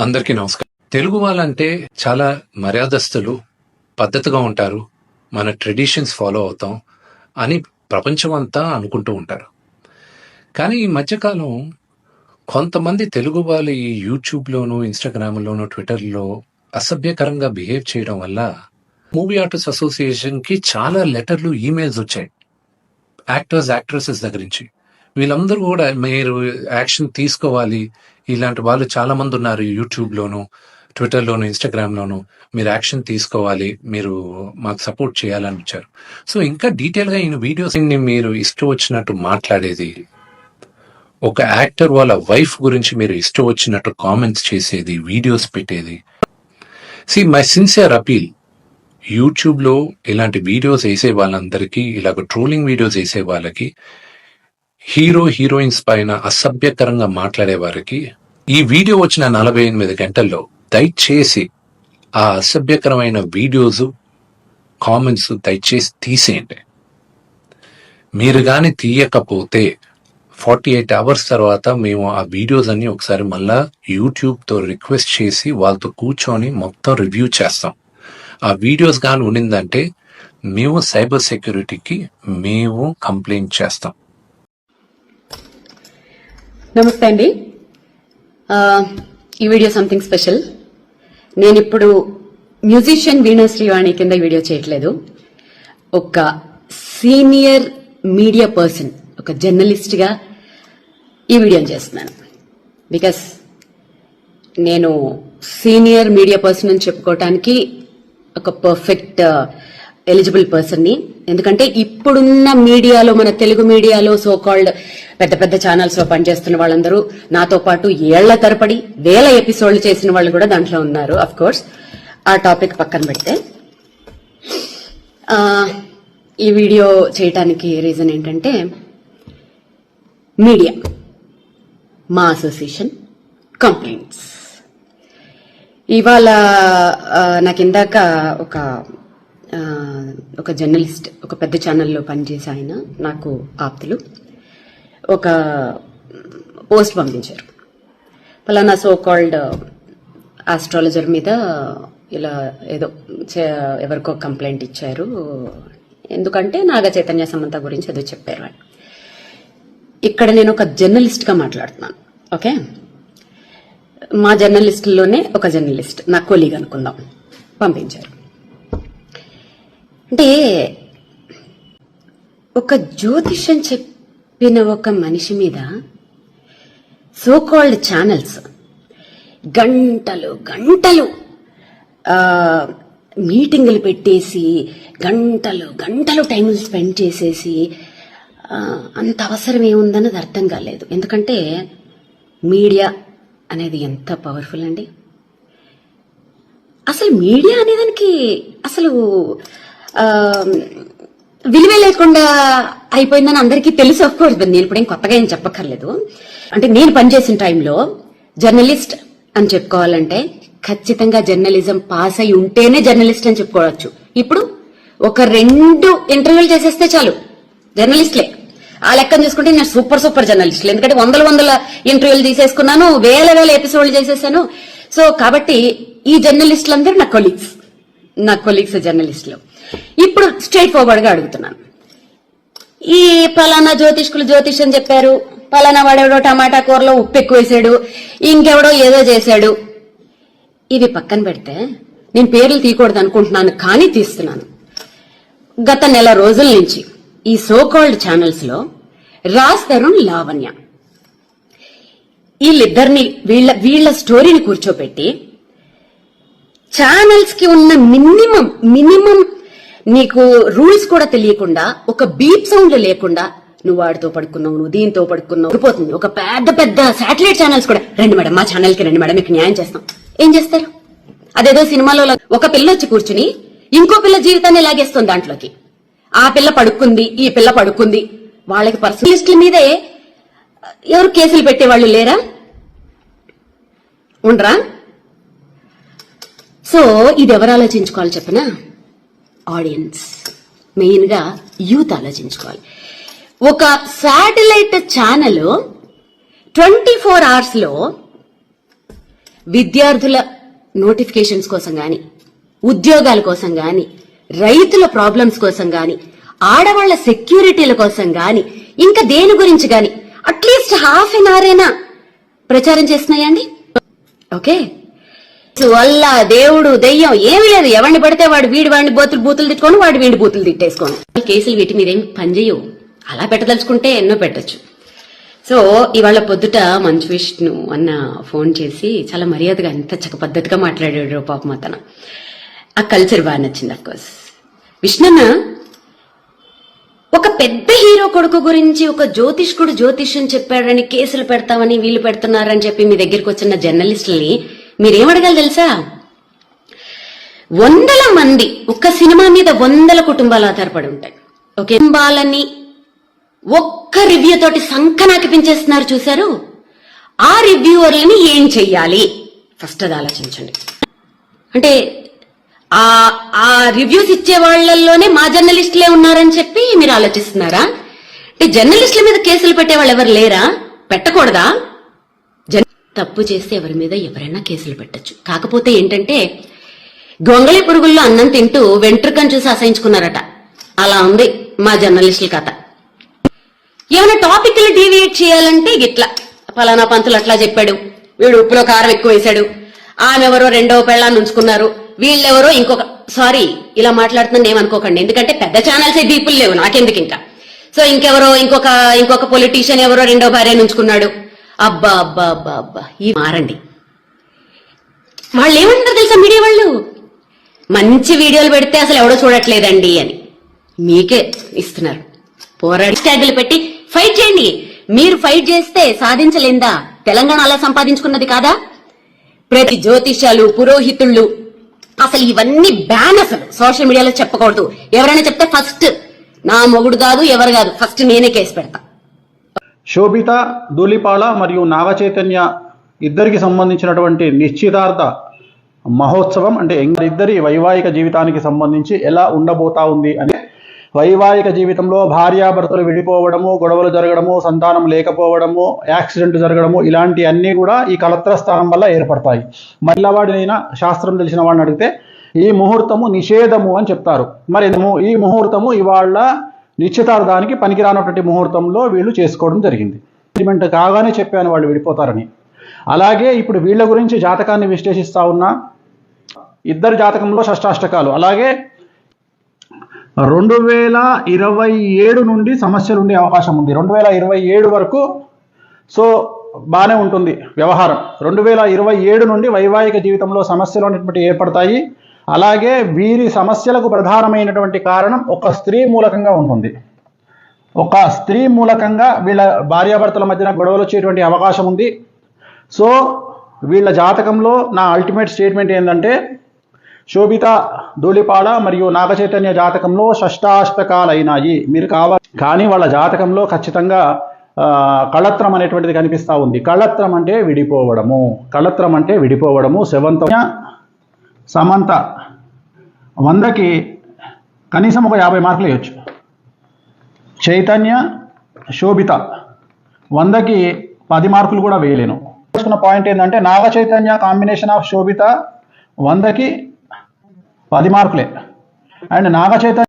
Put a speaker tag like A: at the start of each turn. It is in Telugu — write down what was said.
A: అందరికీ నమస్కారం. తెలుగు వాళ్ళంటే చాలా మర్యాదస్తులు పద్ధతిగా ఉంటారు. మన ట్రెడిషన్స్ ఫాలో అవుతాం అని ప్రపంచం అంతా అనుకుంటూ ఉంటారు. కానీ ఈ మధ్యకాలం కొంతమంది తెలుగు వాళ్ళు ఈ యూట్యూబ్లోను ఇన్స్టాగ్రామ్లోను ట్విట్టర్లో అసభ్యకరంగా బిహేవ్ చేయడం వల్ల మూవీ ఆర్టిస్ట్ అసోసియేషన్కి చాలా లెటర్లు ఈమెయిల్స్ వచ్చాయి. యాక్టర్స్ యాక్ట్రెసెస్ దగ్గర నుంచి. వీళ్ళందరూ కూడా మీరు యాక్షన్ తీసుకోవాలి ఇలాంటి వాళ్ళు చాలా మంది ఉన్నారు యూట్యూబ్ లోను ట్విట్టర్ లోను ఇన్స్టాగ్రామ్ లోను మీరు యాక్షన్ తీసుకోవాలి మీరు మాకు సపోర్ట్ చేయాలని వచ్చారు సో ఇంకా డీటెయిల్గా ఈ వీడియోస్ మీరు ఇష్టం వచ్చినట్టు మాట్లాడేది ఒక యాక్టర్ వాళ్ళ వైఫ్ గురించి మీరు ఇష్టం వచ్చినట్టు కామెంట్స్ చేసేది వీడియోస్ పెట్టేది. సి మై సిన్సియర్ అపీల్ యూట్యూబ్లో ఇలాంటి వీడియోస్ వేసే వాళ్ళందరికీ ఇలాగ ట్రోలింగ్ వీడియోస్ వేసే వాళ్ళకి హీరో హీరోయిన్స్ పైన అసభ్యకరంగా మాట్లాడే వారికి ఈ వీడియో వచ్చిన నలభై ఎనిమిది గంటల్లో దయచేసి ఆ అసభ్యకరమైన వీడియోస్ కామెంట్స్ దయచేసి తీసేయండి. మీరు కానీ తీయకపోతే ఫార్టీ ఎయిట్ అవర్స్ తర్వాత మేము ఆ వీడియోస్ అన్ని ఒకసారి మళ్ళా యూట్యూబ్తో రిక్వెస్ట్ చేసి వాళ్ళతో కూర్చొని మొత్తం రివ్యూ చేస్తాం. ఆ వీడియోస్ కానీ ఉండిందంటే మేము సైబర్ సెక్యూరిటీకి మేము కంప్లైంట్ చేస్తాం.
B: నమస్తే అండి. ఈ వీడియో సంథింగ్ స్పెషల్ నేను ఇప్పుడు మ్యూజిషియన్ వీణా శ్రీవాణి కింద వీడియో చేయట్లేదు. ఒక సీనియర్ మీడియా పర్సన్ ఒక జర్నలిస్ట్గా ఈ వీడియోని చేస్తున్నాను. బికాస్ నేను సీనియర్ మీడియా పర్సన్ అని చెప్పుకోవటానికి ఒక పర్ఫెక్ట్ ఎలిజిబుల్ పర్సన్ని. ఎందుకంటే ఇప్పుడున్న మీడియాలో మన తెలుగు మీడియాలో సో కాల్డ్ పెద్ద పెద్ద ఛానల్స్లో పనిచేస్తున్న వాళ్ళందరూ నాతో పాటు ఏళ్ళ తరపడి వేల ఎపిసోడ్లు చేసిన వాళ్ళు కూడా దాంట్లో ఉన్నారు. అఫ్ కోర్స్ ఆ టాపిక్ పక్కన పెడితే. ఈ వీడియో చేయటానికి రీజన్ ఏంటంటే మీడియా మా అసోసియేషన్ కంప్లైంట్స్ ఇవాళ నాకు ఇందాక ఒక ఒక జర్నలిస్ట్ ఒక పెద్ద ఛానల్లో పనిచేసే ఆయన నాకు ఆప్తులు. ఒక పోస్ట్ పంపించారు. ఫలానా సో కాల్డ్ ఆస్ట్రాలజర్ మీద ఇలా ఏదో చే- ఎవరికో కంప్లైంట్ ఇచ్చారు. ఎందుకంటే నాగ చైతన్య సమంత గురించి ఏదో చెప్పారు అని ఇక్కడ నేను ఒక జర్నలిస్ట్గా మాట్లాడుతున్నాను. ఓకే? మా జర్నలిస్టుల్లోనే ఒక జర్నలిస్ట్ నా కొలీగ్ అనుకుందాం. పంపించారు. అంటే ఒక జ్యోతిష్యం చెప్పిన ఒక మనిషి మీద సో కాల్డ్ ఛానల్స్ గంటలు గంటలు మీటింగులు పెట్టేసి గంటలు గంటలు టైం స్పెండ్ చేసేసి అంత అవసరం ఏముందన్నది అర్థం కాలేదు. ఎందుకంటే మీడియా అనేది ఎంత పవర్ఫుల్ అండి? అసలు మీడియా అనేదానికి అసలు విలువ లేకుండా అయిపోయిందని అందరికీ తెలుసు ఆఫ్ కోర్స్ నేను ఇప్పుడేం కొత్తగా ఏం చెప్పక్కర్లేదు. అంటే నేను పనిచేసిన టైంలో జర్నలిస్ట్ అని చెప్పుకోవాలంటే ఖచ్చితంగా జర్నలిజం పాస్ అయి ఉంటేనే జర్నలిస్ట్ అని చెప్పుకోవచ్చు. ఇప్పుడు ఒక రెండు ఇంటర్వ్యూలు చేసేస్తే చాలు జర్నలిస్ట్లే. ఆ లెక్కను చూసుకుంటే నేను సూపర్ సూపర్ జర్నలిస్ట్లు ఎందుకంటే వందల వందల ఇంటర్వ్యూలు తీసేసుకున్నాను వేల వేల ఎపిసోడ్లు చేసేసాను. సో కాబట్టి ఈ జర్నలిస్టులందరూ నా కొలీగ్స్ నా కొలీగ్స్ జర్నలిస్టులు. ఇప్పుడు స్ట్రైట్ ఫార్వర్డ్గా అడుగుతున్నాను. ఈ పలానా జ్యోతిష్కులు జ్యోతిష్యం చెప్పారు. పలానా వాడెవడో టమాటా కూరలో ఉప్పు ఎక్కువ వేసాడు. ఇంకెవడో ఏదో చేశాడు. ఇవి పక్కన పెడితే నేను పేర్లు తీయకూడదు అనుకుంటున్నాను కానీ తీస్తున్నాను. గత నెల రోజుల నుంచి ఈ సోకాల్డ్ ఛానల్స్లో రాజ్ తరుణ్ లావణ్య. వీళ్ళిద్దరిని వీళ్ళ వీళ్ళ స్టోరీని కూర్చోపెట్టి ఛానల్స్కి ఉన్న మినిమం మినిమం నీకు రూల్స్ కూడా తెలియకుండా ఒక బీప్ సౌండ్ లేకుండా నువ్వు వాడితో పడుకున్నావు నువ్వు దీంతో పడుకున్నావు పోతుంది ఒక పెద్ద పెద్ద శాటిలైట్ ఛానల్స్ కూడా. రండి మేడం మా ఛానల్కి రండి మేడం మీకు న్యాయం చేస్తాం. ఏం చేస్తారు? అదేదో సినిమాలో ఒక పిల్ల వచ్చి కూర్చుని ఇంకో పిల్ల జీవితాన్ని లాగేస్తుంది దాంట్లోకి. ఆ పిల్ల పడుకుంది ఈ పిల్ల పడుకుంది. వాళ్ళకి పర్సనలిస్టుల మీదే ఎవరు కేసులు పెట్టేవాళ్ళు లేరా? ఉండరా? సో ఇది ఎవరు ఆలోచించుకోవాలి చెప్పనా? ఆడియన్స్. మెయిన్గా యూత్ ఆలోచించుకోవాలి. ఒక శాటిలైట్ ఛానల్ ట్వంటీ ఫోర్ అవర్స్లో విద్యార్థుల నోటిఫికేషన్స్ కోసం కానీ ఉద్యోగాల కోసం కానీ రైతుల ప్రాబ్లమ్స్ కోసం కానీ ఆడవాళ్ళ సెక్యూరిటీల కోసం కానీ ఇంకా దేని గురించి కానీ అట్లీస్ట్ హాఫ్ అన్ అవర్ అయినా ప్రచారం చేస్తున్నాయండి ఓకే? వల్ల దేవుడు దెయ్యం ఏమీ లేదు. ఎవరిని పడితే వాడు వీడి వాడిని బూతులు బూతులు తిట్టుకొని వాడు వీడి బూతులు తిట్టేసుకోను. కేసులు వీటి మీద ఏం పనిచేయవు అలా పెట్టదలుచుకుంటే ఎన్నో పెట్టచ్చు. సో ఇవాళ పొద్దుట మంచు విష్ణు అన్న ఫోన్ చేసి చాలా మర్యాదగా ఎంత చక్క పద్ధతిగా మాట్లాడాడు పాపం అతను. ఆ కల్చర్ బాగా నచ్చింది అఫ్కోర్స్ విష్ణన్న ఒక పెద్ద హీరో కొడుకు గురించి ఒక జ్యోతిష్కుడు జ్యోతిష్యం చెప్పాడని కేసులు పెడతామని వీళ్ళు పెడుతున్నారని చెప్పి మీ దగ్గరికి వచ్చిన జర్నలిస్టుల్ని మీరేమడగాలి తెలుసా? వందల మంది ఒక్క సినిమా మీద వందల కుటుంబాలు ఆధారపడి ఉంటాయి. ఒక కుటుంబాలని ఒక్క రివ్యూ తోటి సంకనాకి పెంచేస్తున్నారు చూశారు? ఆ రివ్యూవర్లని ఏం చెయ్యాలి? ఫస్ట్ అది ఆలోచించండి. అంటే ఆ ఆ రివ్యూస్ ఇచ్చే వాళ్ళల్లోనే మా జర్నలిస్టులే ఉన్నారని చెప్పి మీరు ఆలోచిస్తున్నారా? అంటే జర్నలిస్టుల మీద కేసులు పెట్టే వాళ్ళు ఎవరు లేరా? పెట్టకూడదా? తప్పు చేస్తే ఎవరి మీద ఎవరైనా కేసులు పెట్టచ్చు. కాకపోతే ఏంటంటే గొంగళి పురుగుల్లో అన్నం తింటూ వెంట్రుకను చూసి అసహించుకున్నారట. అలా ఉంది మా జర్నలిస్టుల కథ. ఏమైనా టాపిక్లు డీవియేట్ చేయాలంటే గిట్లా. ఫలానా పంతులు అట్లా చెప్పాడు. వీడు ఉప్పులో కారం ఎక్కువ వేశాడు. ఆమె ఎవరో రెండవ పెళ్ళాన్ని ఉంచుకున్నారు. వీళ్ళెవరో ఇంకొక సారీ ఇలా మాట్లాడుతున్నాను ఏమనుకోకండి. ఎందుకంటే పెద్ద ఛానల్స్ దీపులు లేవు. నాకెందుకు ఇంకా సో ఇంకెవరో ఇంకొక ఇంకొక పొలిటీషియన్ ఎవరో రెండో భార్య నుంచుకున్నాడు అబ్బా అబ్బా అబ్బా అబ్బా. ఈ మారండి. వాళ్ళు ఏమంటారు తెలుసా మీడియా వాళ్ళు? మంచి వీడియోలు పెడితే అసలు ఎవడో చూడట్లేదండి అని. మీకే ఇస్తున్నారు. పోరాడి ట్యాగులు పెట్టి ఫైట్ చేయండి. మీరు ఫైట్ చేస్తే సాధించలేందా? తెలంగాణ అలా సంపాదించుకున్నది కాదా? ప్రతి జ్యోతిష్యాలు పురోహితుళ్ళు అసలు ఇవన్నీ బ్యాన్ అసలు. సోషల్ మీడియాలో చెప్పకూడదు. ఎవరైనా చెప్తే ఫస్ట్. నా మొగుడు కాదు ఎవరు కాదు. ఫస్ట్ నేనే కేసు పెడతా.
C: శోభిత ధూళిపాళ మరియు నాగచైతన్య ఇద్దరికి సంబంధించినటువంటి నిశ్చితార్థ మహోత్సవం అంటే ఇద్దరి వైవాహిక జీవితానికి సంబంధించి ఎలా ఉండబోతా ఉంది అని వైవాహిక జీవితంలో భార్యాభర్తలు విడిపోవడము గొడవలు జరగడము సంతానం లేకపోవడము యాక్సిడెంట్ జరగడము ఇలాంటి అన్నీ కూడా ఈ కలత్ర స్థానం వల్ల ఏర్పడతాయి. మహిళవాడినైనా శాస్త్రం తెలిసిన వాడిని అడిగితే ఈ ముహూర్తము నిషేధము అని చెప్తారు. మరి ఈ ముహూర్తము ఇవాళ నిశ్చితార్థానికి పనికిరానటువంటి ముహూర్తంలో వీళ్ళు చేసుకోవడం జరిగింది. అగ్రిమెంట్ కాగానే చెప్పాను వాళ్ళు విడిపోతారని. అలాగే ఇప్పుడు వీళ్ళ గురించి జాతకాన్ని విశ్లేషిస్తా ఉన్నా ఇద్దరు జాతకంలో షష్టాష్టకాలు. అలాగే రెండు వేల ఇరవై ఏడు నుండి సమస్యలు ఉండే అవకాశం ఉంది. రెండు వేల ఇరవై ఏడు వరకు సో బాగానే ఉంటుంది వ్యవహారం. రెండు వేల ఇరవై ఏడు నుండి వైవాహిక జీవితంలో సమస్యలు అనేటువంటి ఏర్పడతాయి. అలాగే వీరి సమస్యలకు ప్రధానమైనటువంటి కారణం ఒక స్త్రీ మూలకంగా ఉంటుంది. ఒక స్త్రీ మూలకంగా వీళ్ళ భార్యాభర్తల మధ్యన గొడవలు వచ్చేటువంటి అవకాశం ఉంది. సో వీళ్ళ జాతకంలో నా అల్టిమేట్ స్టేట్మెంట్ ఏంటంటే శోభిత ధూళిపాడ మరియు నాగచైతన్య జాతకంలో షష్టాష్టకాలైనాయి. మీరు కావాలి. కానీ వాళ్ళ జాతకంలో ఖచ్చితంగా కళత్రం అనేటువంటిది కనిపిస్తూ ఉంది. కళత్రం అంటే విడిపోవడము. కళత్రం అంటే విడిపోవడము. సెవెంత్ సమంత వందకి కనీసం ఒక యాభై మార్కులు వేయచ్చు. చైతన్య శోభిత వందకి పది మార్కులు కూడా వేయలేను. చూసుకున్న పాయింట్ ఏంటంటే నాగ చైతన్య కాంబినేషన్ ఆఫ్ శోభిత వందకి పది మార్కులే. అండ్ నాగ చైతన్య